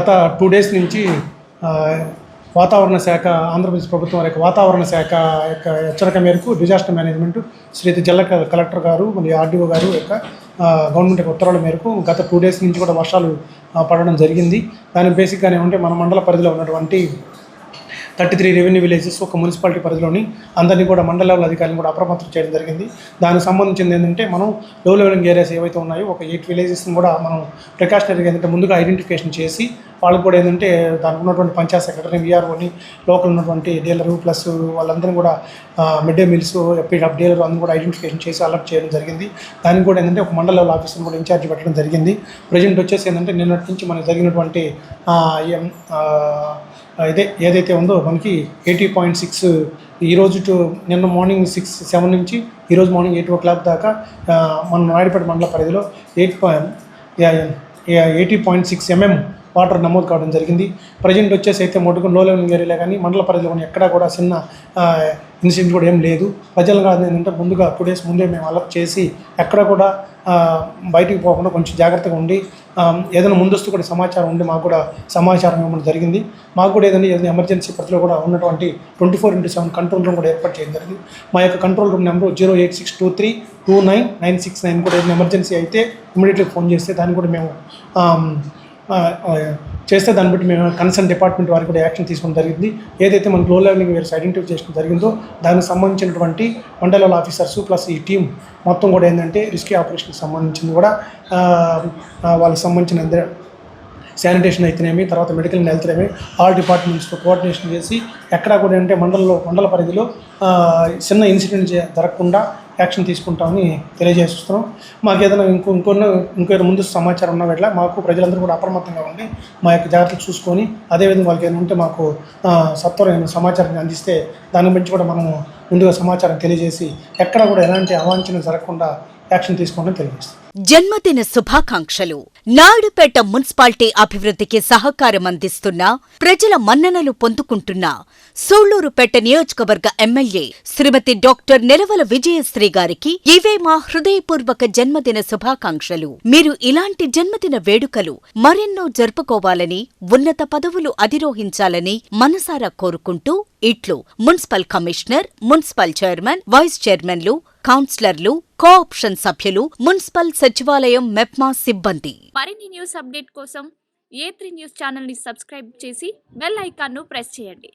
గత two days నుంచి వాతావరణ శాఖ ఆంధ్రప్రదేశ్ ప్రభుత్వం యొక్క వాతావరణ శాఖ యొక్క హెచ్చరిక మేరకు డిజాస్టర్ మేనేజ్మెంట్ శ్రీ జిల్లా కలెక్టర్ గారు మరియు ఆర్డీఓ గారు యొక్క గవర్నమెంట్ యొక్క ఉత్తర్వుల మేరకు గత టూ డేస్ నుంచి కూడా వర్షాలు పడడం జరిగింది. దాని బేసిక్గానే ఉంటే మన మండల పరిధిలో ఉన్నటువంటి థర్టీ త్రీ రెవెన్యూ విలేజెస్ ఒక మున్సిపాలిటీ పరిధిలోని అందరినీ కూడా మండల లెవెల్ అధికారులను కూడా అప్రమత్తం చేయడం జరిగింది. దానికి సంబంధించింది ఏంటంటే మనం లో లెవెలింగ్ ఏరియాస్ ఏవైతే ఉన్నాయో ఒక ఎయిట్ విలేజెస్ని కూడా మనం ప్రికాషనరీగా ఏంటంటే ముందుగా ఐడెంటిఫికేషన్ చేసి వాళ్ళకి కూడా ఏంటంటే దానికి ఉన్నటువంటి పంచాయత్ సెక్రటరీ విఆర్ఓని లోకల్ ఉన్నటువంటి డీలరు ప్లస్ వాళ్ళందరినీ కూడా మిడ్ డే మీల్స్ ఎప్పటికప్పుడు డీలర్ అందరూ కూడా ఐడెంటిఫికేషన్ చేసి అలర్ట్ చేయడం జరిగింది. దానికి కూడా ఏంటంటే ఒక మండల లెవెల్ ఆఫీసర్ని కూడా ఇన్ఛార్జ్ పెట్టడం జరిగింది. ప్రజెంట్ వచ్చేసి ఏంటంటే నిన్నటి నుంచి మనకి జరిగినటువంటి ఇదే ఏదైతే ఉందో మనకి ఎయిటీ పాయింట్ సిక్స్ ఈరోజు టు నిన్న మార్నింగ్ సిక్స్ సెవెన్ నుంచి ఈరోజు మార్నింగ్ ఎయిట్ ఓ క్లాక్ దాకా మన నాయుడుపేట మండల పరిధిలో eight point eighty point six M M water నమోదు కావడం జరిగింది. ప్రజెంట్ వచ్చేసి అయితే మటుకు లో లెవెల్ ఏరియాలో కానీ మండల పరిధిలో కానీ ఎక్కడా కూడా చిన్న ఇన్సిడెంట్ కూడా ఏం లేదు. ప్రజలుగా ఏంటంటే ముందుగా టూ డేస్ ముందే మేము అలర్ట్ చేసి ఎక్కడ కూడా బయటికి పోకుండా కొంచెం జాగ్రత్తగా ఉండి ఏదైనా ముందస్తు కూడా సమాచారం ఉండి మాకు కూడా సమాచారం ఇవ్వడం జరిగింది. మాకు కూడా ఏదైనా ఏదైనా ఎమర్జెన్సీ పరిధిలో కూడా ఉన్నటువంటి twenty four into seven control room కూడా ఏర్పాటు చేయడం జరిగింది. మా యొక్క control room number zero eight six two three two nine nine six nine కూడా ఏదైనా ఎమర్జెన్సీ అయితే ఇమీడియట్లీ ఫోన్ చేస్తే దాన్ని కూడా మేము చేస్తే దాన్ని బట్టి మేము కన్సర్న్ డిపార్ట్మెంట్ వారికి కూడా యాక్షన్ తీసుకోవడం జరిగింది. ఏదైతే మనకు లో లెవెలింగ్ వేర్స్ ఐడెంటిఫై చేయడం జరిగిందో దానికి సంబంధించినటువంటి మండల ఆఫీసర్స్ ప్లస్ ఈ టీం మొత్తం కూడా ఏంటంటే రిస్కీ ఆపరేషన్కి సంబంధించింది కూడా వాళ్ళకి సంబంధించిన శానిటేషన్ అయితేనేమి తర్వాత మెడికల్ అండ్ ఆల్ డిపార్ట్మెంట్స్తో కోఆర్డినేషన్ చేసి ఎక్కడా కూడా అంటే మండలంలో మండల పరిధిలో చిన్న ఇన్సిడెంట్ జరగకుండా యాక్షన్ తీసుకుంటామని తెలియజేస్తున్నాం. మాకు ఏదైనా ఇంకో ఇంకొన్న ఇంకేదైనా ముందు సమాచారం ఉన్న వెట్ల మాకు ప్రజలందరూ కూడా అప్రమత్తంగా ఉండి మా యొక్క జాగ్రత్తలు చూసుకొని అదేవిధంగా వాళ్ళకి ఏమైనా ఉంటే మాకు సత్వరమైన సమాచారాన్ని అందిస్తే దాని గురించి కూడా మనము ముందుగా సమాచారం తెలియజేసి ఎక్కడ కూడా ఎలాంటి అవాంఛనం జరగకుండా యాక్షన్ తీసుకోవడం తెలియజేస్తుంది. జన్మదిన శుభాకాంక్షలు. నాయుడుపేట మున్సిపాలిటీ అభివృద్ధికి సహకారం అందిస్తున్న ప్రజల మన్ననలు పొందుకుంటున్న సూళ్ళూరుపేట నియోజకవర్గ ఎమ్మెల్యే శ్రీమతి డాక్టర్ నెలవల విజయశ్రీ గారికి ఇవే మా హృదయపూర్వక జన్మదిన శుభాకాంక్షలు. మీరు ఇలాంటి జన్మదిన వేడుకలు మరెన్నో జరుపుకోవాలని ఉన్నత పదవులు అధిరోహించాలని మనసారా కోరుకుంటూ ఇట్లు municipal commissioner municipal chairman vice చైర్మన్లు కౌన్సిలర్లు కోఆప్షన్ సభ్యులు మున్సిపల్ సచివాలయం మెప్మా సిబ్బంది. మరిన్ని న్యూస్ అప్డేట్ కోసం ఏ త్రీ న్యూస్ ఛానల్ని సబ్స్క్రైబ్ చేసి బెల్ ఐకాన్ను ప్రెస్ చేయండి.